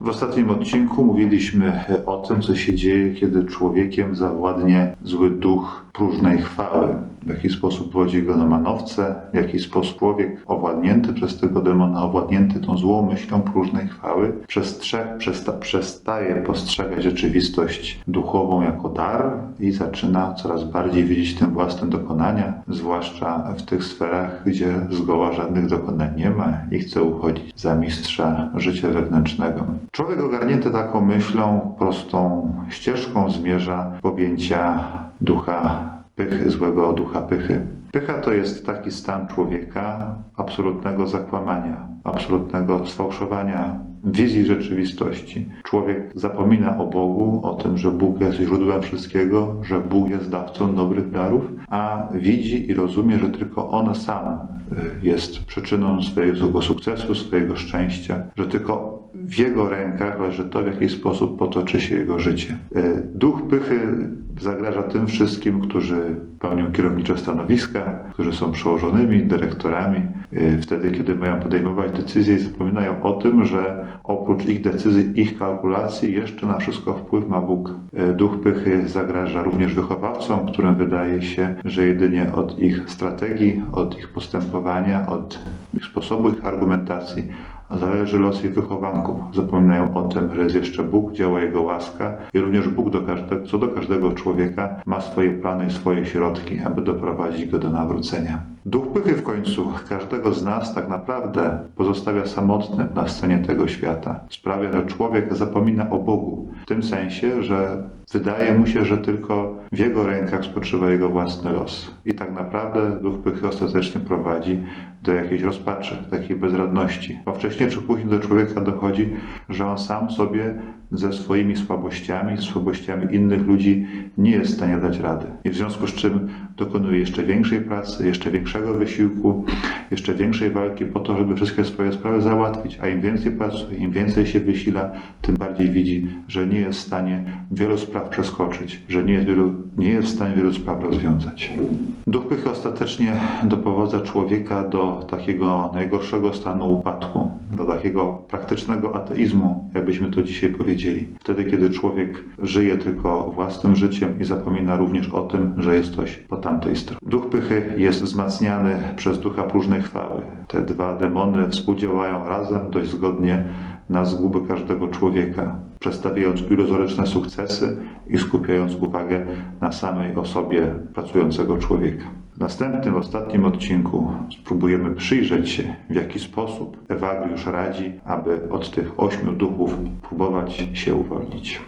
W ostatnim odcinku mówiliśmy o tym, co się dzieje, kiedy człowiekiem zawładnie zły duch próżnej chwały. W jaki sposób wodzi go na manowce, w jaki sposób człowiek owładnięty przez tego demona, owładnięty tą złą myślą próżnej chwały, przestrze- przesta- przestaje postrzegać rzeczywistość duchową jako dar i zaczyna coraz bardziej widzieć tym własne dokonania, zwłaszcza w tych sferach, gdzie zgoła żadnych dokonań nie ma i chce uchodzić za mistrza życia wewnętrznego. Człowiek ogarnięty taką myślą, prostą ścieżką zmierza objęcia ducha pychy, złego ducha pychy. Pycha to jest taki stan człowieka absolutnego zakłamania, absolutnego sfałszowania wizji rzeczywistości. Człowiek zapomina o Bogu, o tym, że Bóg jest źródłem wszystkiego, że Bóg jest dawcą dobrych darów, a widzi i rozumie, że tylko On sam y, jest przyczyną swojego sukcesu, swojego szczęścia, że tylko w Jego rękach leży to, w jaki sposób potoczy się Jego życie. Y, Duch pychy zagraża tym wszystkim, którzy pełnią kierownicze stanowiska, którzy są przełożonymi, dyrektorami, y, wtedy, kiedy mają podejmować decyzje i zapominają o tym, że oprócz ich decyzji, ich kalkulacji, jeszcze na wszystko wpływ ma Bóg. Y, Duch pychy zagraża również wychowawcom, którym wydaje się, że jedynie od ich strategii, od ich postępowania, od ich sposobu ich argumentacji zależy los ich wychowanków. Zapominają o tym, że jest jeszcze Bóg, działa Jego łaska i również Bóg do każdego, co do każdego człowieka ma swoje plany i swoje środki, aby doprowadzić go do nawrócenia. Duch pychy w końcu każdego z nas tak naprawdę pozostawia samotnym na scenie tego świata. Sprawia, że człowiek zapomina o Bogu. W tym sensie, że wydaje mu się, że tylko w jego rękach spoczywa jego własny los. I tak naprawdę duch pychy ostatecznie prowadzi do jakiejś rozpaczy, takiej bezradności. Bo wcześniej czy później do człowieka dochodzi, że on sam sobie ze swoimi słabościami, słabościami innych ludzi nie jest w stanie dać rady. I w związku z czym dokonuje jeszcze większej pracy, jeszcze większego wysiłku, jeszcze większej walki po to, żeby wszystkie swoje sprawy załatwić. A im więcej pracuje, im więcej się wysila, tym bardziej widzi, że nie jest w stanie wielu spraw przeskoczyć, że nie jest, wielu, nie jest w stanie wielu spraw rozwiązać. Duch pychy ostatecznie doprowadza człowieka do takiego najgorszego stanu upadku, do takiego praktycznego ateizmu, jakbyśmy to dzisiaj powiedzieli. Wtedy, kiedy człowiek żyje tylko własnym życiem i zapomina również o tym, że jest coś po tamtej stronie. Duch pychy jest wzmacniany przez ducha próżnej chwały. Te dwa demony współdziałają razem dość zgodnie na zgubę każdego człowieka, przedstawiając iluzoryczne sukcesy i skupiając uwagę na samej osobie pracującego człowieka. W następnym, ostatnim odcinku spróbujemy przyjrzeć się, w jaki sposób Ewagriusz radzi, aby od tych ośmiu duchów próbować się uwolnić.